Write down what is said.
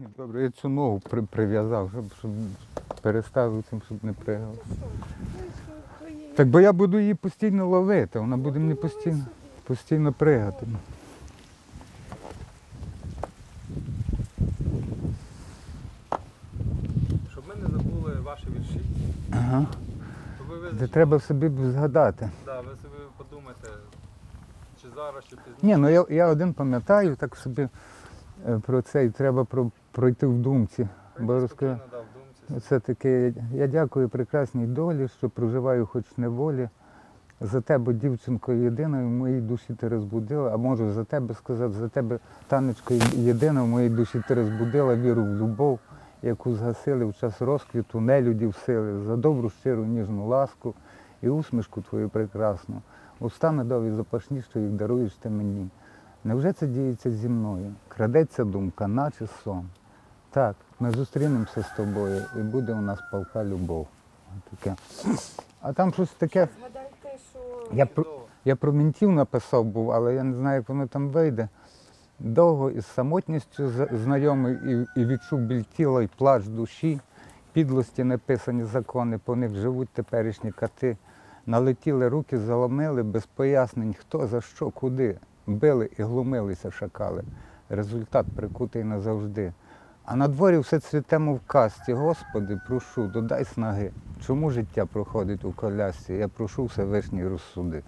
Добре, я цю ногу при, прив'язав, щоб, щоб переставив цим, щоб не пригав. Так бо я буду її постійно ловити, вона буде мені постійно, постійно пригати. Щоб ми не забули ваші вірші, Ага. то ви Це визначите, треба собі згадати. да, ви собі подумайте, чи зараз, чи пізніше. Ні, ну я, я один пам'ятаю, так собі про це і треба про, пройти в думці. Бо розкажу. думці. Це таке, я дякую прекрасній долі, що проживаю хоч неволі. За тебе, дівчинко, єдина, в моїй душі ти розбудила, а можу за тебе сказати, за тебе, танечко, єдина в моїй душі ти розбудила віру в любов, яку згасили в час розквіту нелюдів сили, за добру, щиру, ніжну ласку і усмішку твою прекрасну. Уста медові запашні, що їх даруєш ти мені. Невже це діється зі мною? Крадеться думка, наче сон. Так, ми зустрінемося з тобою і буде у нас палка любов. Таке. А там щось таке. Згадайте, що Я про, я про мінтів написав був, але я не знаю, як воно там вийде. Довго із самотністю знайомий і, і відчув біль тіла і плач душі, підлості неписані закони, по них живуть теперішні кати. Налетіли руки, заломили без пояснень, хто за що, куди. Били і глумилися шакали. Результат прикутий назавжди. А на дворі все цвіте, мов в касті. Господи, прошу, додай снаги. Чому життя проходить у колясці? Я прошу Всевишній розсуди.